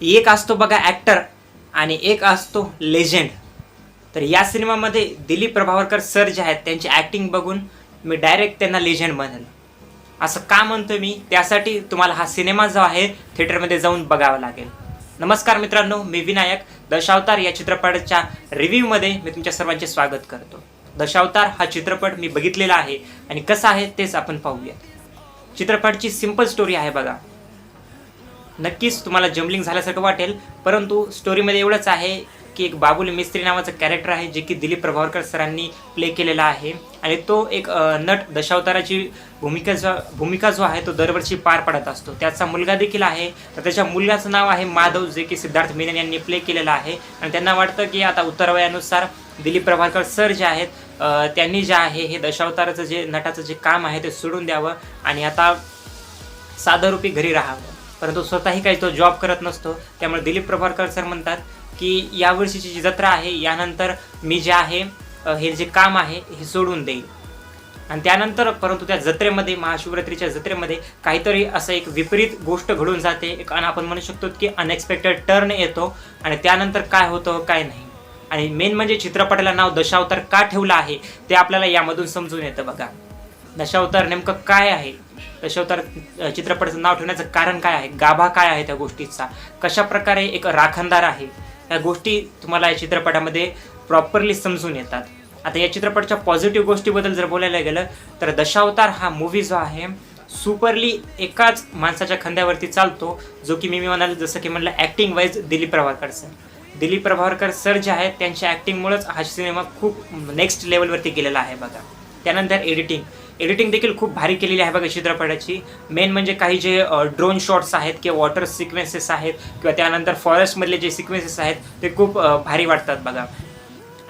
एक असतो बघा ॲक्टर आणि एक असतो लेजेंड तर या सिनेमामध्ये दिलीप प्रभावरकर सर जे आहेत त्यांची ॲक्टिंग बघून मी डायरेक्ट त्यांना लेजंड म्हणेन असं का म्हणतो मी? त्यासाठी तुम्हाला हा सिनेमा जो आहे थिएटरमध्ये जाऊन बघावा लागेल. नमस्कार मित्रांनो मी विनायक. दशावतार या चित्रपटाच्या रिव्ह्यूमध्ये मी तुमच्या सर्वांचे स्वागत करतो. दशावतार हा चित्रपट मी बघितलेला आहे आणि कसा आहे तेच आपण पाहूया चित्रपटाची सिंपल स्टोरी आहे बघा. नक्कीच तुम्हाला जम्बलिंग झाल्यासारखं वाटेल परंतु स्टोरीमध्ये एवढंच आहे की एक बाबुल मिस्त्री नावाचं कॅरेक्टर आहे जे की दिलीप प्रभावकर सरांनी प्ले केलेला आहे. आणि तो एक नट दशावताराची भूमिका जो भूमिका जो आहे तो दरवर्षी पार पडत असतो. त्याचा मुलगा देखील आहे. तर त्याच्या मुलगाचं नाव आहे माधव जे की सिद्धार्थ मेनन यांनी प्ले केलेलं आहे. आणि त्यांना वाटतं की आता उत्तरवयानुसार दिलीप प्रभावरकर सर जे आहेत त्यांनी जे आहे हे दशावताराचं जे नटाचं जे काम आहे ते सोडून द्यावं आणि आता साधरूपी घरी राहावं. परंतु स्वतःही काही तो जॉब करत नसतो. त्यामुळे दिलीप प्रभारकर सर म्हणतात की यावर्षीची जी जत्रा आहे यानंतर मी जे आहे हे जे काम आहे हे सोडून देईल आणि त्यानंतर परंतु त्या जत्रेमध्ये महाशिवरात्रीच्या जत्रेमध्ये काहीतरी असं एक विपरीत गोष्ट घडून जाते. एक आपण म्हणू शकतो की अनएक्सपेक्टेड टर्न येतो आणि त्यानंतर काय होतं काय नाही. आणि मेन म्हणजे चित्रपटाला नाव दशावतार का ठेवलं आहे ते आपल्याला यामधून समजून येतं बघा. दशावतार नेमकं काय आहे? दशावतार चित्रपटाचं नाव ठेवण्याचं कारण काय आहे? गाभा काय आहे त्या गोष्टीचा? कशा प्रकारे एक राखणदार आहे? या गोष्टी तुम्हाला या चित्रपटामध्ये प्रॉपरली समजून येतात. आता या चित्रपटाच्या पॉझिटिव्ह गोष्टीबद्दल जर बोलायला गेलं तर दशावतार हा मूवी जो आहे सुपरली एकाच माणसाच्या खांद्यावरती चालतो जो की मी मी म्हणाल जसं की म्हणलं acting wise Dilip Prabhakar sir Dilip Prabhavalkar sir जे आहेत त्यांच्या ॲक्टिंगमुळेच हा सिनेमा खूप नेक्स्ट लेवलवरती गेलेला आहे बघा. त्यानंतर एडिटिंग एडिटिंग देखील खूप भारी केलेली आहे बघा चित्रपटाची. मेन म्हणजे काही जे ड्रोन शॉट्स आहेत किंवा वॉटर सिक्वेन्सेस आहेत किंवा त्यानंतर फॉरेस्टमधले जे सिक्वेन्सेस आहेत ते खूप भारी वाटतात बघा.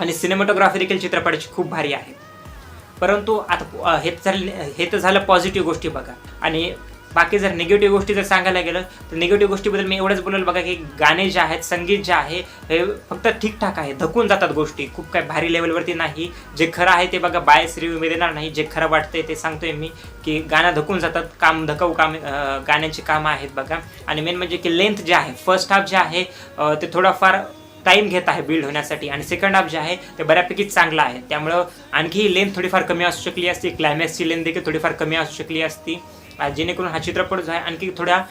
आणि सिनेमॅटोग्राफी देखील चित्रपटाची खूप भारी आहे. परंतु आता हे झालं हे तर झालं पॉझिटिव्ह गोष्टी बघा. आणि बाकी जर निगेटिव्ह गोष्टी जर सांगायला गेलं तर निगेटिव्ह गोष्टीबद्दल मी एवढंच बोलेल बघा की गाणे जे आहेत संगीत जे आहे हे फक्त ठीकठाक आहे धकून जातात गोष्टी खूप काय भारी लेवलवरती नाही. जे खरं आहे ते बघा बायस रिव्ह्यू मी देणार नाही जे खरं वाटतंय ते सांगतोय मी की गाणं धकून जातात काम धकाऊ काम गाण्याची कामं आहेत बघा. आणि मेन म्हणजे की लेंथ जे आहे फर्स्ट हाफ जे आहे ते थोडाफार टाईम घेत आहे बिल्ड होण्यासाठी. आणि सेकंड हाफ जे आहे ते बऱ्यापैकी चांगलं आहे. त्यामुळं आणखी लेंथ थोडीफार कमी असू शकली असती क्लायमॅक्सची लेंथ देखील थोडीफार कमी असू शकली असती. जेणेकरून हा चित्रपट जो आहे आणखी थोड्या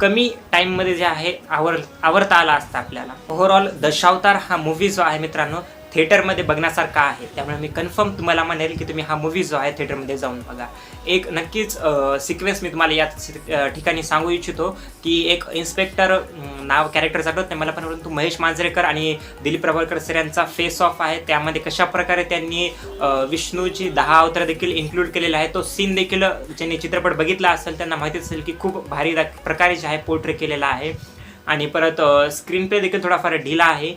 कमी टाईममध्ये जे आहे आवर आवरता आला असता आपल्याला. ओव्हरऑल दशावतार हा मूवी जो आहे मित्रांनो थिएटरमध्ये बघण्यासारखा आहे. त्यामुळे मी कन्फर्म तुम्हाला म्हणेल की तुम्ही हा मूवी जो आहे थिएटरमध्ये जाऊन बघा. एक नक्कीच सिक्वेन्स मी तुम्हाला या ठिकाणी सांगू इच्छितो की एक इन्स्पेक्टर नाव कॅरेक्टर आठवत नाही. मला पण परंतु महेश मांजरेकर आणि दिलीप प्रभाकरकर सर यांचा फेस ऑफ आहे. त्यामध्ये कशा प्रकारे त्यांनी विष्णूची दहा अवतार देखील इन्क्लूड केलेला आहे तो सीन देखील ज्यांनी चित्रपट बघितला असेल त्यांना माहिती असेल की खूप भारी प्रकारे जे आहे पोर्ट्रे केलेला आहे. आणि परत स्क्रीन प्ले देखील थोडाफार ढिला आहे.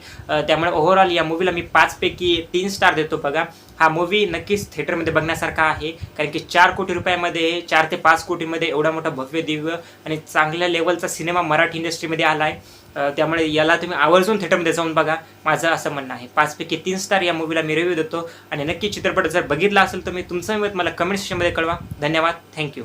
त्यामुळे ओव्हरऑल या मूवीला मी पाचपैकी तीन स्टार देतो बघा. हा मूवी नक्कीच थिएटरमध्ये बघण्यासारखा आहे. कारण की चार कोटी रुपयामध्ये चार ते पाच कोटीमध्ये एवढा मोठा भव्य दिव्य आणि चांगल्या लेवलचा सिनेमा मराठी इंडस्ट्रीमध्ये आला आहे त्यामुळे याला तुम्ही आवर्जून थिएटरमध्ये जाऊन बघा. माझं असं म्हणणं आहे. पाचपैकी तीन स्टार या मूवीला मी रिव्ह्यू देतो. आणि नक्की चित्रपट जर बघितला असेल तर मी तुमचं मत मला कमेंट सेक्शनमध्ये कळवा. धन्यवाद. थँक्यू